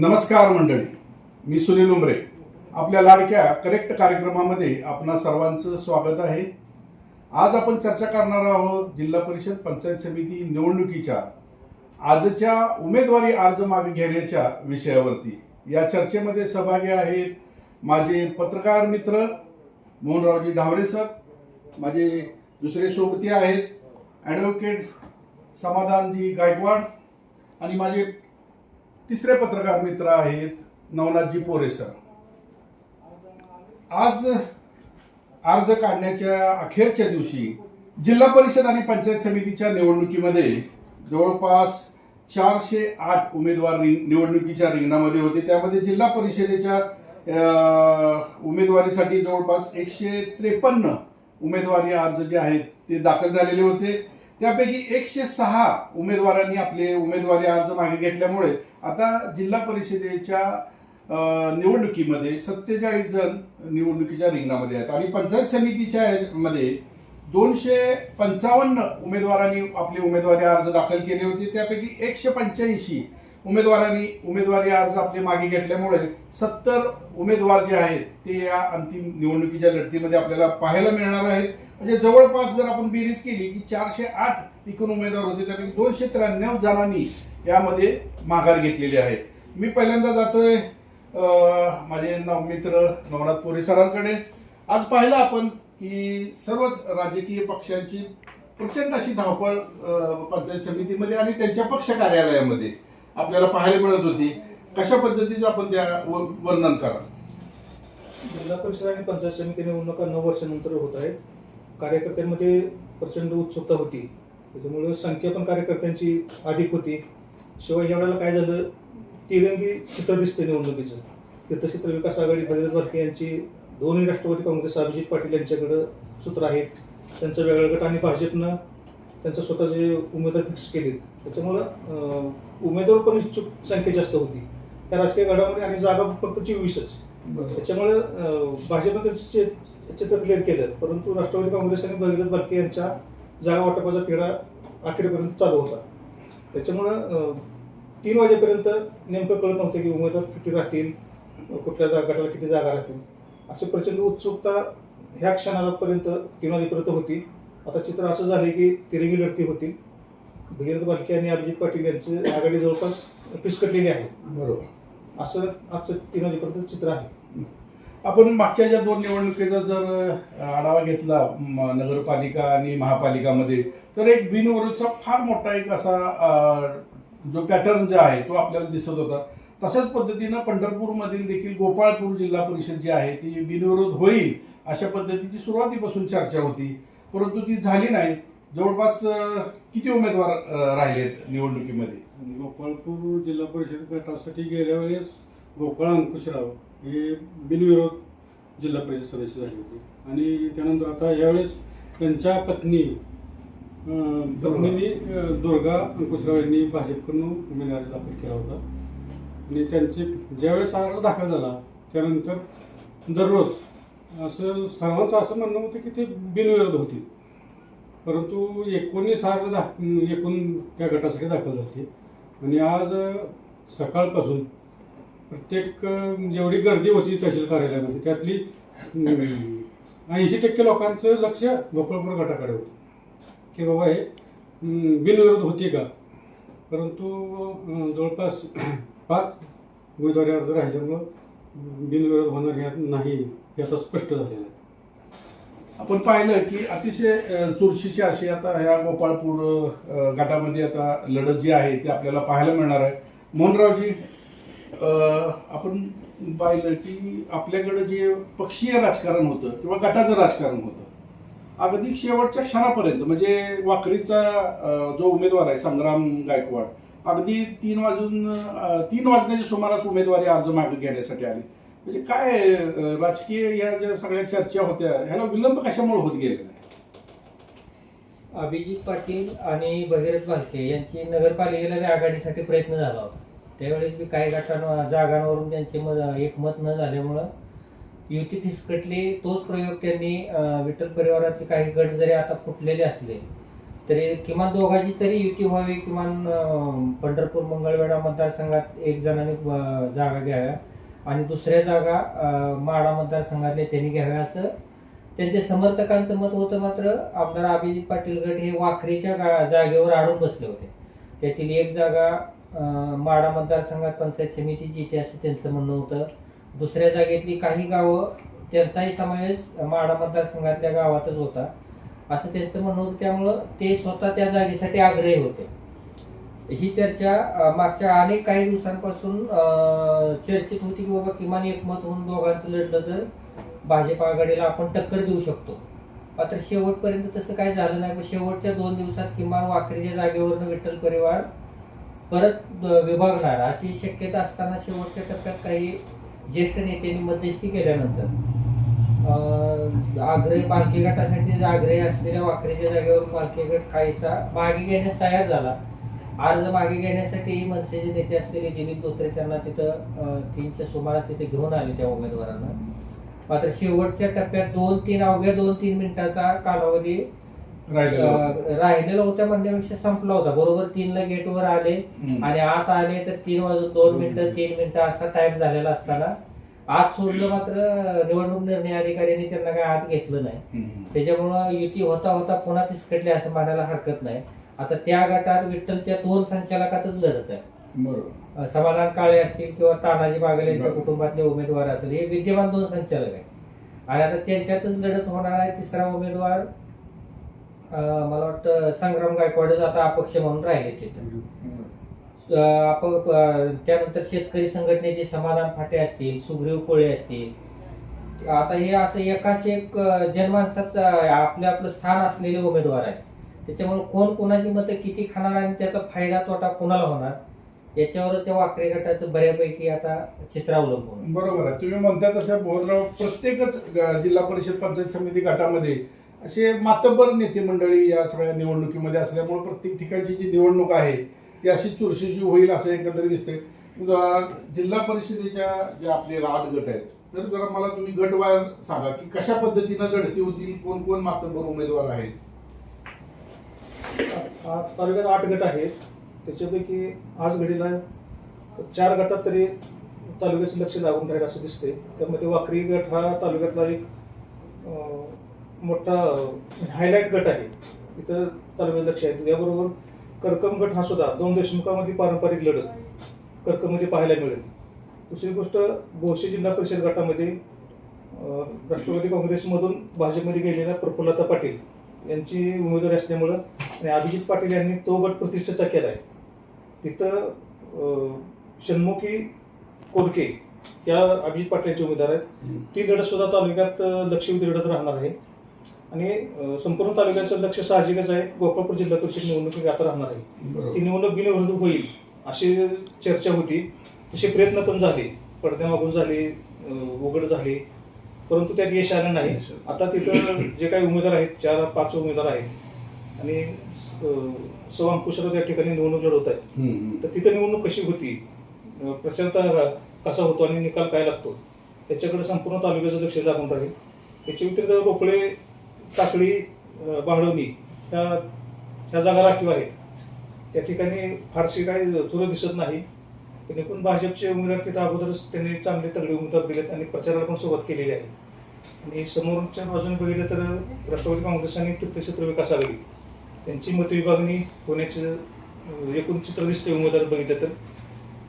नमस्कार मंडळी मी सुनील उमरे. आपल्या लाडक्या करेक्ट कार्यक्रमामध्ये आपणा सर्वांचं स्वागत आहे. आज आपण चर्चा करणार आहोत जिल्हा परिषद पंचायत समिती निवडणुकीच्या आजच्या उमेदवारी अर्ज मागे घेण्याच्या विषयावरती. या चर्चेमध्ये सहभागी आहेत माझे पत्रकार मित्र मोहनरावजी ढावरे सर माझे दुसरे सोबती आहेत ॲडव्होकेट समाधानजी गायकवाड आणि माझे तिसरे पत्रकार मित्र आहेत नवनाथजी पोरे सर. आज अर्ज काढण्याच्या अखेरच्या दिवशी जिल्हा परिषद आणि पंचायत समितीच्या निवडणुकीमध्ये जवळपास चारशे आठ उमेदवार रिंग निवडणुकीच्या रिंगणामध्ये होते. त्यामध्ये जिल्हा परिषदेच्या उमेदवारीसाठी जवळपास एकशे त्रेपन्न उमेदवारी अर्ज जे आहेत ते दाखल झालेले होते. त्यापैकी एकशे सहा उमेदवारांनी आपले उमेदवारी अर्ज मागे घेतल्यामुळे आता जिल्हा परिषदेच्या निवडणुकीमध्ये सत्तेचाळीस जण निवडणुकीच्या रिंगणामध्ये आहेत. आणि पंचायत समितीच्या मध्ये दोनशे पंचावन्न उमेदवारांनी आपले उमेदवारी अर्ज दाखल केले होते. त्यापैकी एकशे पंच्याऐंशी उमेदवारांनी उमेदवारी अर्ज आपले मागे घेतल्यामुळे सत्तर उमेदवार जे आहेत ते या अंतिम निवडणुकीच्या लढतीमध्ये आपल्याला पाहायला मिळणार आहेत. म्हणजे जवळपास जर आपण बेरीज केली की चारशे आठ एकूण उमेदवार होते त्यापैकी दोनशे त्र्याण्णव जणांनी यामध्ये माघार घेतलेली आहे. मी पहिल्यांदा जातोय माझे नाव मित्र नवनाथ पोरे सरांकडे. आज पाहिलं आपण की सर्वच राजकीय पक्षांची प्रचंड अशी धावपळ पंचायत समितीमध्ये आणि त्यांच्या पक्ष कार्यालयामध्ये. आपल्याला पाहायला मिळत होती. कशा पद्धतीचं आपण त्या व- वर्णन करा जिल्हा परिषद आणि पंचायत समिती निवडणुका नऊ वर्षानंतर होत आहेत. कार्यकर्त्यांमध्ये प्रचंड उत्सुकता होती. त्याच्यामुळे संख्या पण कार्यकर्त्यांची अधिक होती. शिवाय या वेळेला काय झालं तिरंगी चित्र दिसते निवडणुकीचं. तीर्थक्षेत्र विकास आघाडी भरत बालके यांची दोन्ही राष्ट्रवादी काँग्रेस अभिजित पाटील यांच्याकडं सूत्र आहेत. त्यांचं वेगळं गट आणि भाजपनं त्यांचं स्वतःचे उमेदवार फिक्स केले त्याच्यामुळं उमेदवार पण इच्छुक संख्या जास्त होती. त्या राजकीय गटामध्ये आणि जागा फक्त चोवीसच. त्याच्यामुळे भाजपनं चित्र क्लिअर केलं. परंतु राष्ट्रवादी काँग्रेस आणि भगीरथ बालके यांच्या जागा वाटपाचा तिढा अखेरपर्यंत चालू होता. त्याच्यामुळं तीन वाजेपर्यंत नेमकं कळत नव्हतं की उमेदवार किती राहतील कुठल्या गटाला किती जागा राहतील. अशी प्रचंड उत्सुकता ह्या क्षणापर्यंत तीन वाजेपर्यंत होती. आता चित्र असं झालं की तिरंगी लढती होती भगीरथ बालके आणि अभिजित पाटील यांची आघाडी जवळपास फिसकटलेली आहे. बरोबर. असं आजचं तीन वाजेपर्यंत चित्र आहे. आपण मागच्या ज्या दोन निवडणुकीचा जर आढावा घेतला नगरपालिका आणि महापालिकामध्ये तर एक बिनविरोधचा फार मोठा एक असा जो पॅटर्न जो आहे तो आपल्याला दिसत होता. तशाच पद्धतीनं पंढरपूरमधील देखील गोपाळपूर जिल्हा परिषद जी आहे ती बिनविरोध होईल अशा पद्धतीची सुरुवातीपासून चर्चा होती. परंतु ती झाली नाही. जवळपास किती उमेदवार राहिलेत निवडणुकीमध्ये? गोपाळपूर जिल्हा परिषद गटासाठी गेल्या वेळेस गोपाळ अंकुशराव हे बिनविरोध जिल्हा परिषद सदस्य झाले होते. आणि त्यानंतर आता यावेळेस त्यांच्या पत्नी अं, पत्नीने दुर्गा अंकुशराव यांनी भाजपकडून उमेदवारी दाखल केला होता. आणि त्यांचे ज्यावेळेस अर्ज दाखल झाला त्यानंतर दररोज असं सर्वांचं असं म्हणणं होतं की ते बिनविरोध होतील. परंतु एकोणीस आज दाख एकूण त्या गटासाठी दाखल झाली आणि आज सकाळपासून प्रत्येक जेवढी गर्दी होती तहसील कार्यालयामध्ये त्यातली ऐंशी टक्के लोकांचं लक्ष गोपाळपूर गटाकडे होतं. की बाबा हे बिनविरोध होते का? परंतु जवळपास पाच उमेदवारी अर्ज राहिल्यामुळं बिनविरोध होणार नाही. हे आता स्पष्ट झालेलं आहे. आपण पाहिलं की अतिशय चुरशीची अशी आता ह्या गोपाळपूर गटामध्ये आता लढत जी आहे ती आपल्याला पाहायला मिळणार आहे. मोहनरावजी आपण पाहिलं की आपल्याकडं जे पक्षीय राजकारण होतं किंवा गटाचं राजकारण होतं अगदी शेवटच्या क्षणापर्यंत म्हणजे वाकरीचा जो उमेदवार आहे संग्राम गायकवाड अगदी तीन वाजून तीन वाजण्याच्या सुमारास उमेदवारी अर्ज मागे घेण्यासाठी आली. म्हणजे काय राजकीय या ज्या सगळ्या चर्चा होत्या ह्याला विलंब कशामुळे होत गेलेला आहे? अभिजित पाटील आणि भगीरथ भालके यांची नगरपालिकेला आघाडीसाठी प्रयत्न झाला होता. त्यावेळेस बी काही गटांवर जागांवरून त्यांचे मत एकमत न झाल्यामुळं युती फिसकटली. तोच प्रयोग त्यांनी विठ्ठल परिवारातले काही गट जरी आता फुटलेले असले तरी किमान दोघांची तरी युती व्हावी. किमान पंढरपूर मंगळवेढा मतदारसंघात एक जणांनी जागा घ्याव्या. आणि दुसऱ्या जागा माडा मतदारसंघातले मतदारसंघातल्या त्यांनी घ्याव्या असं. त्यांच्या समर्थकांचं मत होतं मात्र आमदार अभिजित पाटील गट हे वाखरीच्या गा- जागेवर आणून बसले होते. त्यातील एक जागा माडा मतदारसंघात पंचायत समितीची इथे असं त्यांचं म्हणणं होतं. दुसऱ्या जागेतली काही गावं त्यांचाही समावेश माडा मतदारसंघातल्या गावातच होता. असं त्यांचं म्हणणं होतं. त्यामुळं ते स्वतः त्या जागेसाठी आग्रही होते. ही चर्चा मागच्या अनेक काही दिवसांपासून चर्चेत होती की बाबा किमान एकमत होऊन दोघांचं लढलं तर भाजप आघाडीला आपण टक्कर देऊ शकतो. मात्र शेवटपर्यंत तसं काही झालं नाही. पण शेवटच्या दोन दिवसात किमान वाखरीच्या जागेवरनं विठ्ठल परिवार परत विभागणार. अशी शक्यता असताना शेवटच्या टप्प्यात काही ज्येष्ठ नेत्यांनी मध्यस्थी केल्यानंतर आग्रही बालकी गटासाठी आग्रही असलेल्या वाखरीच्या जागेवर बालकी गट काहीसा मागे घेण्यास तयार झाला. अर्ज मागे घेण्यासाठी मनसेचे नेते असलेले दिलीप धोत्रे त्यांना तिथं तीनच्या सुमारास तिथे घेऊन आले त्या उमेदवारांना मात्र शेवटच्या टप्प्यात दोन तीन अवघ्या दोन तीन मिनिटाचा कालावधी राहिलेलं होतं. अं, राहिलेला होता म्हणण्यापेक्षा संपला होता बरोबर तीनला गेटवर आले. आणि आत आले तर तीन वाजून दोन मिनिटं तीन मिनिटं असा टाइम झालेला असताना आत सोडलं मात्र निवडणूक निर्णय अधिकाऱ्यांनी त्यांना काय आत घेतलं नाही. त्याच्यामुळं युती होता होता पुन्हा फिसकटली असं म्हणायला हरकत नाही आता त्या गटात विठ्ठलच्या दोन संचालकातच लढत आहे. बरोबर. समाधान काळे असतील किंवा तानाजी बागेल यांच्या. कुटुंबातले उमेदवार असेल हे विद्यमान दोन संचालक आहेत. आणि आता त्यांच्यातच लढत होणार आहे तिसरा उमेदवार मला वाटतं संग्राम गायकवाडच आता अपक्ष म्हणून राहिले तिथं. त्यानंतर शेतकरी संघटनेचे समाधान फाटे असतील सुग्रीव कोळे असतील. आता हे असं एकाच एक अं, आपलं आपलं स्थान असलेले उमेदवार आहे त्याच्यामुळे कोण कोणाची मतं किती खाणार आणि त्याचा फायदा तोटा कोणाला होणार? याच्यावर त्या वाकरे गटाचं बऱ्यापैकी आता चित्र अवलंबून बरोबर आहे. तुम्ही म्हणता तसं बोधराव प्रत्येकच ग- जिल्हा परिषद पंचायत समिती गटामध्ये असे मातब्बर नेते मंडळी या सगळ्या निवडणुकीमध्ये असल्यामुळे प्रत्येक ठिकाणची जी निवडणूक आहे ती अशी चुरशीची होईल असं एकंदरीत दिसते जिल्हा परिषदेच्या जे आपले आठ गट आहेत तर जरा मला तुम्ही गटवार सांगा की कशा पद्धतीनं लढती होतील कोण कोण मातब्बर उमेदवार आहेत? तालुक्यात आठ गट आहेत. त्याच्यापैकी आज घडीला चार गटात तरी तालुक्याचं लक्ष लागून राहील असं दिसते त्यामध्ये वाकरी गट हा तालुक्यातला एक मोठा हायलाईट गट आहे. इथं तालुक्यात लक्ष आहे. याबरोबर कर्कम गट हा सुद्धा दोन दशमुखामध्ये पारंपरिक लढत कर्कमध्ये पाहायला मिळेल. दुसरी गोष्ट बोशी जिल्हा परिषद गटामध्ये राष्ट्रवादी काँग्रेसमधून भाजपमध्ये गेलेल्या प्रफुल्लता पाटील. यांची उमेदवारी असल्यामुळं आणि अभिजित पाटील यांनी तो गट प्रतिष्ठेचा केला आहे तिथं षण्मुखी कोडके या अभिजित पाटील यांचे उमेदवार आहेत. ती लढत सुद्धा तालुक्यात लक्षवेधी लढत राहणार आहे. आणि संपूर्ण तालुक्याचं लक्ष साहजिकच आहे. गोपाळपूर जिल्हा परिषद निवडणुकीत आता राहणार आहे. ती निवडणूक बिनविरोध होईल अशी चर्चा होती. तसे प्रयत्न पण झाले. पडद्यामागून झाले उघड झाले. परंतु त्यात यश आलं नाही. आता तिथं जे काही उमेदवार आहेत चार पाच उमेदवार आहेत आणि अं, सौ अंकुशराव त्या ठिकाणी निवडणूक लढवत आहेत. तर तिथं निवडणूक कशी होती? अं, प्रचार तर कसा होतो आणि निकाल काय लागतो? त्याच्याकडे संपूर्ण तालुक्याचं लक्ष लागून राहील. त्याच्या व्यतिरिक्त रोकडे टाकळी बाळवणी ह्या ह्या जागा राखीव आहेत. त्या ठिकाणी फारशी काही चुरं दिसत नाही. पण एकूण भाजपचे उमेदवार तिथं अगोदरच त्यांनी चांगले तगडे उमेदवार दिलेत आणि प्रचाराला पण सुरुवात केलेली आहे. आणि समोरच्या बाजूने बघितलं तर राष्ट्रवादी काँग्रेस आणि तीर्थक्षेत्र विकास आघाडी. त्यांची मतविभागणी होण्याचे एकूण चित्र दिसते उमेदवार बघितलं तर.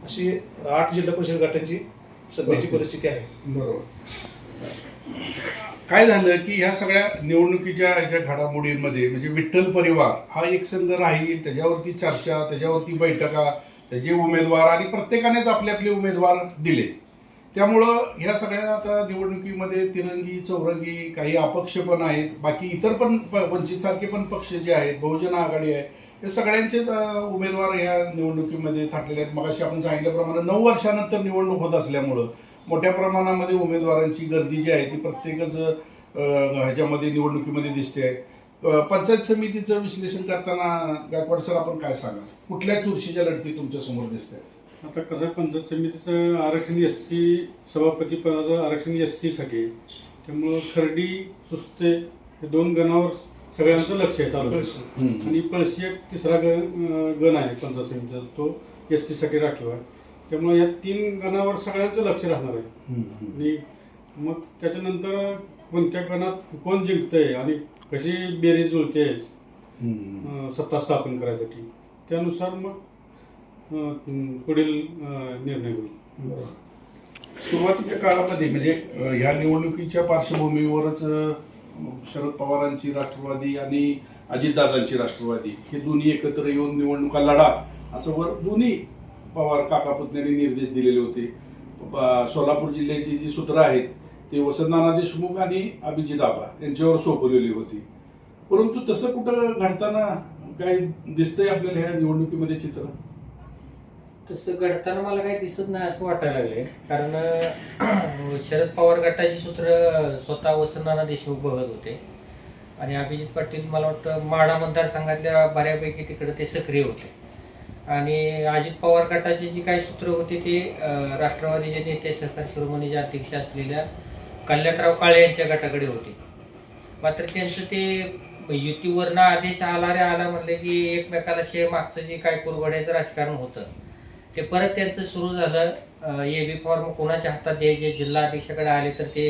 अशी आठ जिल्हा परिषद गटांची सध्याची परिस्थिती आहे. बरोबर. काय झालं की ह्या सगळ्या निवडणुकीच्या ज्या घडामोडींमध्ये म्हणजे विठ्ठल परिवार हा एक संघ राहील त्याच्यावरती चर्चा त्याच्यावरती बैठका त्याचे उमेदवार आणि प्रत्येकानेच आपले आपले उमेदवार दिले. त्यामुळं ह्या सगळ्या आता निवडणुकीमध्ये तिरंगी चौरंगी काही अपक्ष पण आहेत. बाकी इतर पण प- वंचितसारखे पण पक्ष जे आहेत बहुजन आघाडी आहे हे सगळ्यांचेच उमेदवार ह्या निवडणुकीमध्ये थाटलेले आहेत. मगाशी आपण सांगितल्याप्रमाणे नऊ वर्षानंतर निवडणूक होत असल्यामुळं मोठ्या प्रमाणामध्ये उमेदवारांची गर्दी जी आहे ती प्रत्येकच ह्याच्यामध्ये निवडणुकीमध्ये दिसते. आहे पंचायत समितीचं विश्लेषण करताना गायकवाड सर आपण काय सांगा कुठल्या चुरशीच्या लढती तुमच्यासमोर दिसत आहेत आता कसं पंचायत समितीचं आरक्षण एस सी सभापती पदाचं आरक्षण एससाठी. त्यामुळं खर्डी सुस्ते हे दोन गणावर सगळ्यांचं लक्ष आहे तालुक्यात. आणि पळशी एक तिसरा गण गण आहे पंचायत समितीचा तो एससाठी राखीव आहे. त्यामुळे या तीन गणावर सगळ्यांचं लक्ष राहणार आहे. आणि मग त्याच्यानंतर कोणत्या गणात कोण जिंकतंय आणि कशी बेरीज जुळते सत्ता स्थापन करायसाठी. त्यानुसार मग पुढील निर्णय होईल. सुरुवातीच्या काळामध्ये म्हणजे ह्या निवडणुकीच्या पार्श्वभूमीवरच शरद पवारांची राष्ट्रवादी आणि अजितदादांची राष्ट्रवादी हे दोन्ही एकत्र येऊन निवडणुका लढा असं वर दोन्ही पवार काकापुतण्याने निर्देश दिलेले होते. सोलापूर जिल्ह्याची जी सूत्र आहेत ते वसंतनाना देशमुख आणि अभिजित आबा यांच्यावर सोपवलेली होती. परंतु तसं कुठं घडताना काय दिसतंय आपल्याला ह्या निवडणुकीमध्ये चित्र? तसं घडताना मला काही दिसत नाही असं वाटायला लागले कारण अं, शरद पवार गटाची सूत्र स्वतः वसंतनाना देशमुख बघत होते. आणि अभिजित पाटील मला वाटतं माडा मतदारसंघातल्या बऱ्यापैकी तिकडे ते सक्रिय होते. आणि अजित पवार गटाची जी काही सूत्र होती ते अं, राष्ट्रवादीचे नेते सहकार शिरोमणीचे अध्यक्ष असलेल्या कल्याणराव काळे यांच्या गटाकडे होते. मात्र त्यांचं ते युतीवरनं आदेश आला रे आला म्हणले की एकमेकाला शे मागचं जे काय कुरघोड्याचं राजकारण होतं ते परत त्यांचं सुरू झालं ए बी फॉर्म कोणाच्या हातात द्यायचे जिल्हा अध्यक्षाकडे आले तर ते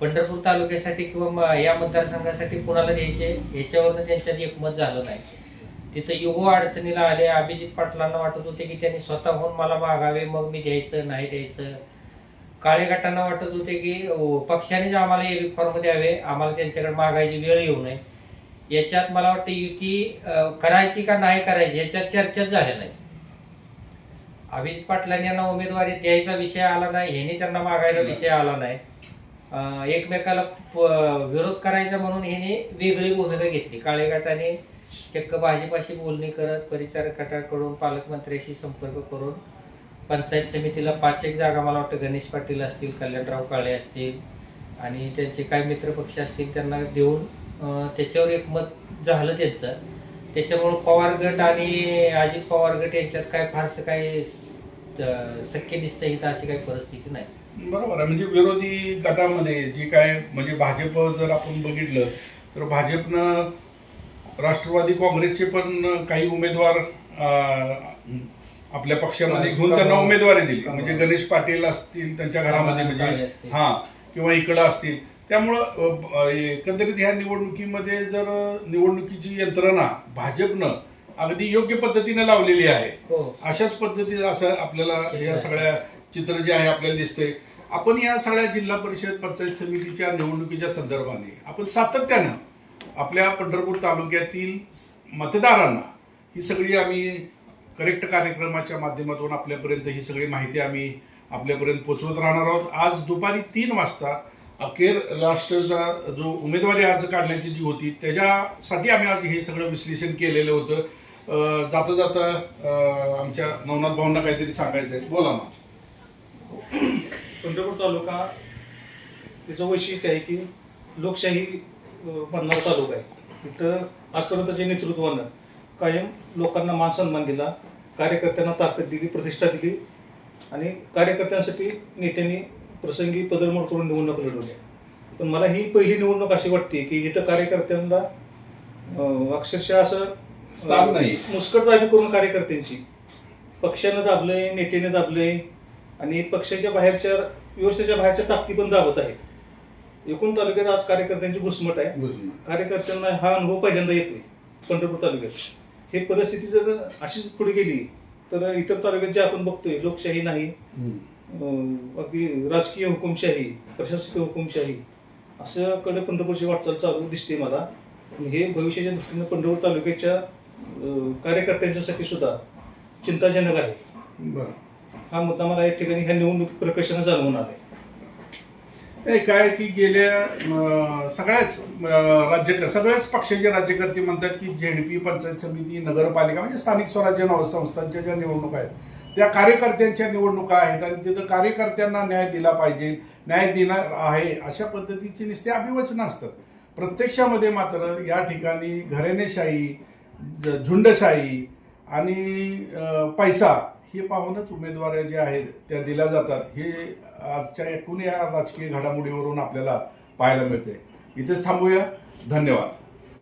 पंढरपूर तालुक्यासाठी किंवा म- या मतदारसंघासाठी कोणाला द्यायचे याच्यावरनं त्यांच्यात एकमत झालं नाही. तिथं युगो अडचणीला आले अभिजित पाटलांना वाटत होते की त्यांनी स्वतःहून मला मागावे मग मी द्यायचं नाही द्यायचं. काळे गटांना वाटत होते की पक्षानेच आम्हाला ए बी फॉर्म द्यावे आम्हाला त्यांच्याकडे मागायची वेळ येऊ नये. याच्यात मला वाटतं युती करायची का नाही करायची याच्यात चर्चाच झाल्या नाही. अभिजित पाटलांनी यांना उमेदवारी द्यायचा विषय आला नाही ह्याने त्यांना मागायचा विषय आला नाही. एकमेकाला विरोध करायचा म्हणून ह्याने वेगळी भूमिका घेतली. काळे गटाने चक्क भाजपाशी बोलणी करत परिचारक गटाकडून पालकमंत्र्याशी संपर्क करून पंचायत समितीला पाच एक जागा मला वाटतं गणेश पाटील असतील कल्याणराव काळे असतील आणि त्यांचे काय मित्रपक्ष असतील त्यांना देऊन त्याच्यावर एक मत झालं त्यांचं. त्याच्यामुळं पवार गट आणि अजित पवार गट यांच्यात काय फारसं अं, शक्य दिसतं इथं अशी काही परिस्थिती नाही. बरोबर आहे. म्हणजे विरोधी गटामध्ये जे काय म्हणजे भाजप जर आपण बघितलं तर भाजपनं राष्ट्रवादी काँग्रेसचे पण काही उमेदवार आपल्या पक्षामध्ये घेऊन त्यांना उमेदवारी दिली. म्हणजे गणेश पाटील असतील त्यांच्या घरामध्ये म्हणजे. हा किंवा इकडं असतील. त्यामुळं एकंदरीत ह्या निवडणुकीमध्ये जर निवडणुकीची यंत्रणा भाजपनं अगदी योग्य पद्धतीने लावलेली आहे हो. अशाच पद्धतीचं असं आपल्याला या सगळ्या चित्र जे आहे आपल्याला दिसतंय. आपण या सगळ्या जिल्हा परिषद पंचायत समितीच्या निवडणुकीच्या संदर्भाने आपण सातत्यानं आपल्या पंढरपूर तालुक्यातील मतदारांना ही सगळी आम्ही करेक्ट कार्यक्रमाच्या माध्यमातून आपल्यापर्यंत ही सगळी माहिती आम्ही आपल्यापर्यंत पोहोचवत राहणार आहोत. आज दुपारी तीन वाजता अखेर राष्ट्रचा जो उमेदवारी अर्ज काढण्याची जी होती त्याच्यासाठी आम्ही आज हे सगळं विश्लेषण केलेलं होतं. जाता जाता आमच्या नवनाथ भाऊंना काहीतरी सांगायचं आहे. बोला ना. पंढरपूर तालुका त्याचं वैशिष्ट्य आहे की लोकशाही बनणारा तालुका आहे. इथं आजपर्यंतच्या नेतृत्वानं कायम लोकांना मान सन्मान दिला कार्यकर्त्यांना ताकद दिली प्रतिष्ठा दिली आणि कार्यकर्त्यांसाठी नेत्यांनी प्रसंगी पदरमोड करून निवडणूक लढवल्या पण मला ही पहिली निवडणूक अशी वाटते की इथं कार्यकर्त्यांना अक्षरशः असं स्थान नाही. मुस्कटदाबी करून कार्यकर्त्यांची. पक्षानं दाबलंय नेत्याने दाबलंय आणि पक्षाच्या बाहेरच्या व्यवस्थेच्या बाहेरच्या ताकदी पण दाबत आहेत. एकूण तालुक्यात आज कार्यकर्त्यांची घुसमट आहे. कार्यकर्त्यांना हा अनुभव पहिल्यांदा येतोय पंढरपूर तालुक्यात. ही परिस्थिती जर अशीच पुढे गेली तर इतर तालुक्यात जे आपण बघतोय लोकशाही नाही. अगदी राजकीय हुकुमशाही प्रशासकीय हुकुमशाही असं कडे पंढरपूरची वाटचाल चालू दिसते मला. हे भविष्याच्या दृष्टीनं पंढरपूर तालुक्याच्या कार्यकर्त्यांच्यासाठी सुद्धा चिंताजनक आहे. बरं. हा मुद्दा मला या ठिकाणी ह्या निवडणूक प्रकर्षानं जाणवून नाही काय की गेल्या सगळ्याच राज्य सगळ्याच पक्षाचे राज्यकर्ते म्हणतात की जेडपी पंचायत समिती नगरपालिका म्हणजे स्थानिक स्वराज्य नाव संस्थांच्या ज्या निवडणुका आहेत त्या कार्यकर्त्यांच्या निवडणुका आहेत आणि तिथं कार्यकर्त्यांना न्याय दिला पाहिजे न्याय देणार आहे अशा पद्धतीची नुसते अभिवचनं असतात. प्रत्यक्षामध्ये मात्र या ठिकाणी घराणेशाही झुंडशाही आणि पैसा हे पाहूनच उमेदवार जे आहेत त्या दिल्या जातात. हे आजच्या एकूण या राजकीय घडामोडीवरून आपल्याला पाहायला मिळते. इथेच थांबूया. धन्यवाद.